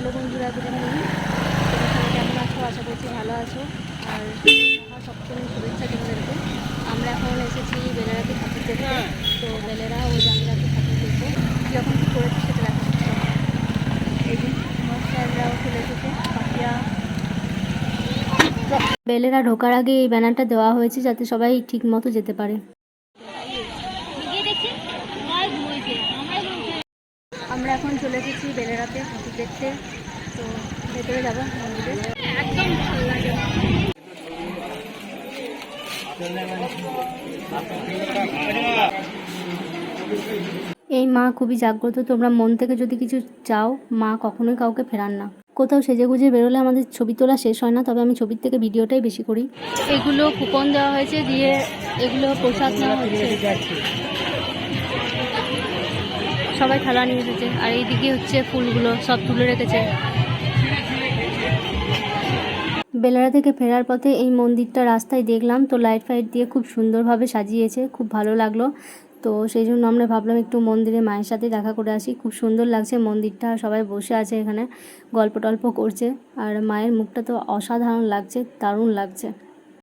Hello বন্ধুরা good evening তোমরা কেমন আছো? আশা করছি ভালো আছো। আর আমার সপ্তমী শুভেচ্ছা তোমাদেরকে। আমরা এখন এসেছি বেলেরাকে ঠাকুর দেখতে। তো বেলেরা ও জামিলাতে ঠাকুর দেখব যখন কী করেছি সেটা দেখা এই যে আমার স্যাররাও চলে এসেছে পাখিয়া বেলেরা ঢোকার আগে এই ব্যানারটা দেওয়া হয়েছে যাতে সবাই ঠিক মতো যেতে পারে। আমরা এখন চলে এসেছি বেলেরাতে ঠাকুর দেখতে। তো ভেতরে যাব মন্দিরে। একদম ভালো লাগে। এই মা খুবই জাগ্রত তোমরা মন থেকে যদি কিছু চাও মা কখনোই কাউকে ফেরান না। কোথাও সেজে গুজে বেরোলে আমাদের ছবি তোলা শেষ হয় না তবে আমি ছবির থেকে ভিডিওটাই বেশি করি। এগুলো কুপন দেওয়া হয়েছে দিয়ে এগুলো প্রসাদ নেওয়া হচ্ছে। সবাই থালা নিয়ে এসেছে। আর এইদিকে হচ্ছে ফুলগুলো সব তুলে রেখেছে। বেলারা থেকে ফেরার পথে এই মন্দিরটা রাস্তায় দেখলাম, তো লাইট ফাইট দিয়ে খুব সুন্দরভাবে সাজিয়েছে, খুব ভালো লাগল। তো সেই জন্য আমরা ভাবলাম একটু মন্দিরে মায়ের সাথে দেখা করে আসি। খুব সুন্দর লাগছে মন্দিরটা, সবাই বসে আছে এখানে, গল্প টল্প করছে। আর মায়ের মুখটা তো অসাধারণ লাগছে, দারুণ লাগছে।